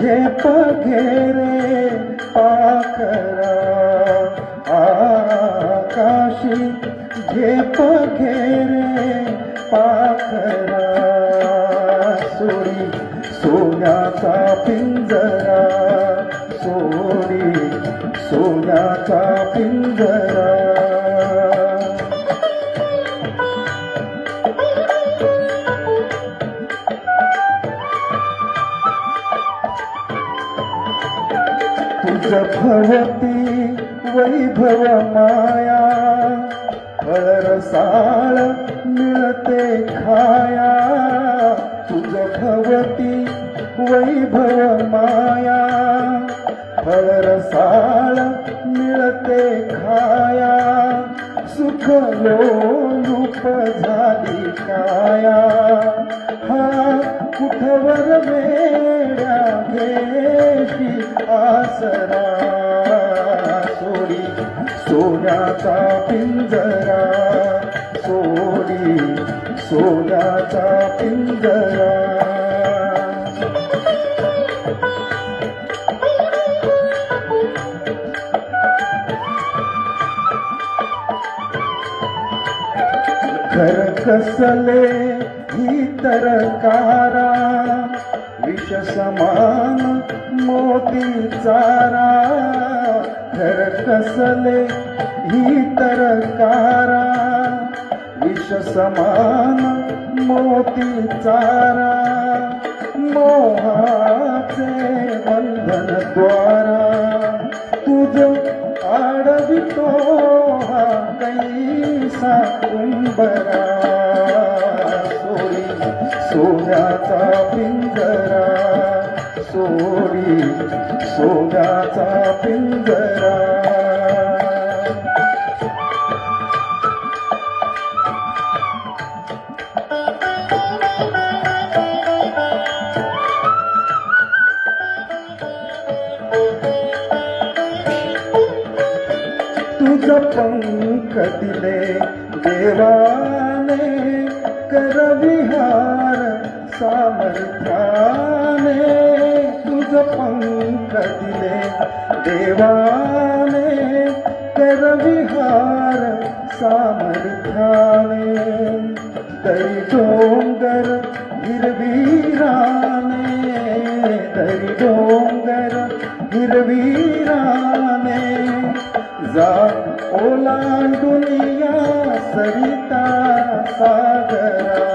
झेप घेरे पाखरा आकाशी झेप घेरे पाखरा. सोडी सोन्याचा पिंजरा सोडी सोन्याचा पिंजरा. तुझ भवती वैभव माया फळरसाळ मिळते खाया. तुझ भवती वैभव माया फळरसाळ मिळते खाया. सुख लोलूप झाली काया. हा कुठवर वेड्या घेशी आसरा सोडी सोन्याचा पिंजरा सोडी सोन्याचा पिंजरा. घर कसले ही तरकारा विष समान मोती चारा घर कसले ही तरकारा विष समान मोती चारा मोहाचे बंधन द्वारा. तुझ आडवितो हा कैसा कुंभरा सोडी सोन्याचा पिंजरा. सोडी सोन्याचा पिंजरा. तुझ पंख दिले देवाने कर विहार सामर्थ्याने. तुझ पंख दिले देवाने कर विहार सामर्थ्याने तरी डोंगर हिरवीराने तरी डोंगर हिरवीराने जा ओलांडून या सरिता सागरा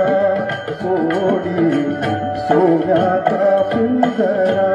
सोडी सोन्याचा पिंजरा